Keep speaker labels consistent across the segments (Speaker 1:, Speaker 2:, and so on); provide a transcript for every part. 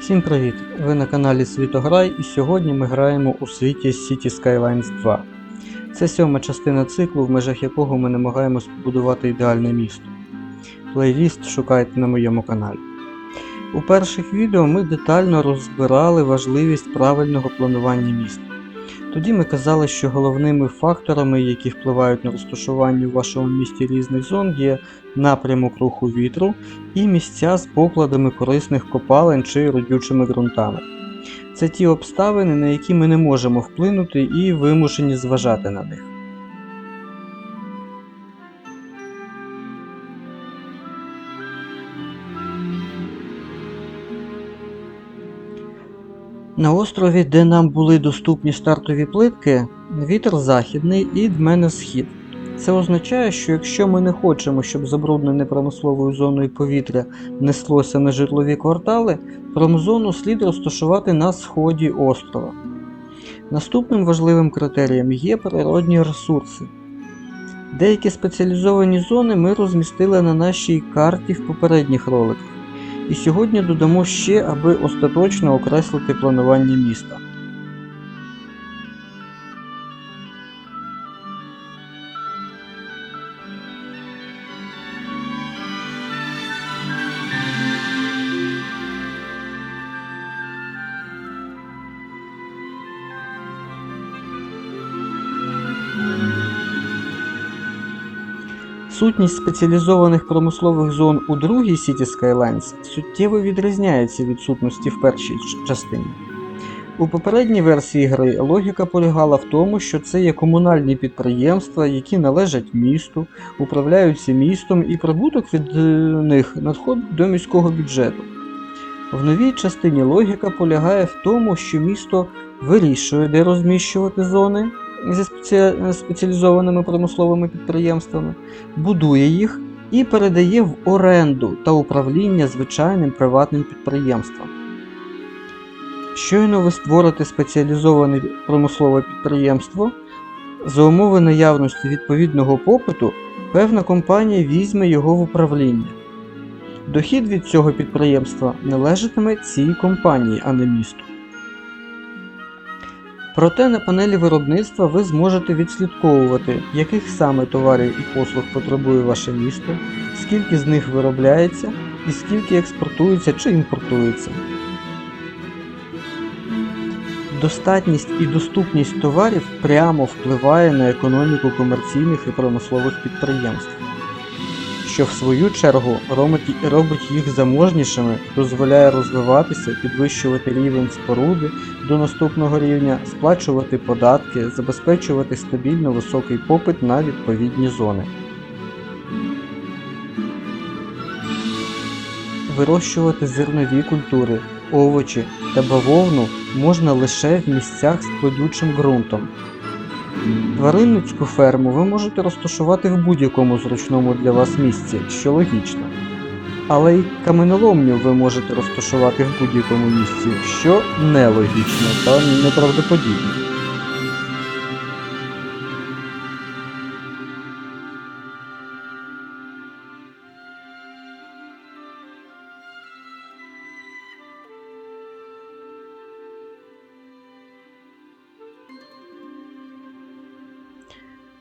Speaker 1: Всім привіт! Ви на каналі Світограй і сьогодні ми граємо у світі City Skylines 2. Це сьома частина циклу, в межах якого ми намагаємось побудувати ідеальне місто. Плейліст шукайте на моєму каналі. У перших відео ми детально розбирали важливість правильного планування міста. Тоді ми казали, що головними факторами, які впливають на розташування у вашому місті різних зон, є напрямок руху вітру і місця з покладами корисних копалин чи родючими ґрунтами. Це ті обставини, на які ми не можемо вплинути і вимушені зважати на них. На острові, де нам були доступні стартові плитки, вітер західний і дмене схід. Це означає, що якщо ми не хочемо, щоб забруднене промисловою зоною повітря неслося на житлові квартали, промзону слід розташувати на сході острова. Наступним важливим критерієм є природні ресурси. Деякі спеціалізовані зони ми розмістили на нашій карті в попередніх роликах. І сьогодні додамо ще, аби остаточно окреслити планування міста. Сутність спеціалізованих промислових зон у другій City Skylines суттєво відрізняється від сутності в першій частині. У попередній версії гри логіка полягала в тому, що це є комунальні підприємства, які належать місту, управляються містом і прибуток від е, них надходить до міського бюджету. В новій частині логіка полягає в тому, що місто вирішує, де розміщувати зони зі спеціалізованими промисловими підприємствами, будує їх і передає в оренду та управління звичайним приватним підприємствам. Щойно ви створите спеціалізоване промислове підприємство, за умови наявності відповідного попиту, певна компанія візьме його в управління. Дохід від цього підприємства належатиме цій компанії, а не місту. Проте на панелі виробництва ви зможете відслідковувати, яких саме товарів і послуг потребує ваше місто, скільки з них виробляється і скільки експортується чи імпортується. Достатність і доступність товарів прямо впливає на економіку комерційних і промислових підприємств, що в свою чергу робить їх заможнішими, дозволяє розвиватися, підвищувати рівень споруди до наступного рівня, сплачувати податки, забезпечувати стабільно високий попит на відповідні зони. Вирощувати зернові культури, овочі та бавовну можна лише в місцях з плодючим ґрунтом. Тваринницьку ферму ви можете розташувати в будь-якому зручному для вас місці, що логічно. Але й каменоломню ви можете розташувати в будь-якому місці, що нелогічно та неправдоподібно.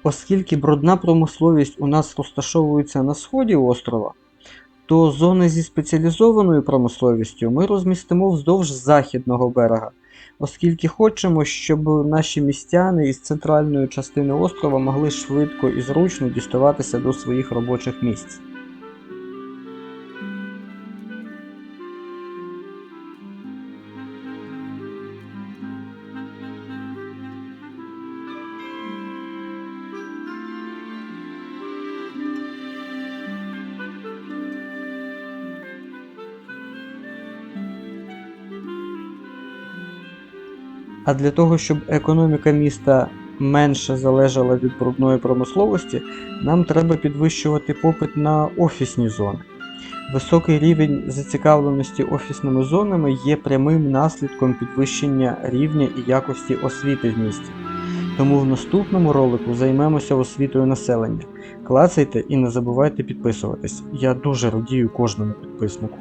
Speaker 1: Оскільки брудна промисловість у нас розташовується на сході острова, то зони зі спеціалізованою промисловістю ми розмістимо вздовж західного берега, оскільки хочемо, щоб наші містяни із центральної частини острова могли швидко і зручно діставатися до своїх робочих місць. А для того, щоб економіка міста менше залежала від брудної промисловості, нам треба підвищувати попит на офісні зони. Високий рівень зацікавленості офісними зонами є прямим наслідком підвищення рівня і якості освіти в місті. Тому в наступному ролику займемося освітою населення. Клацайте і не забувайте підписуватись. Я дуже радію кожному підписнику.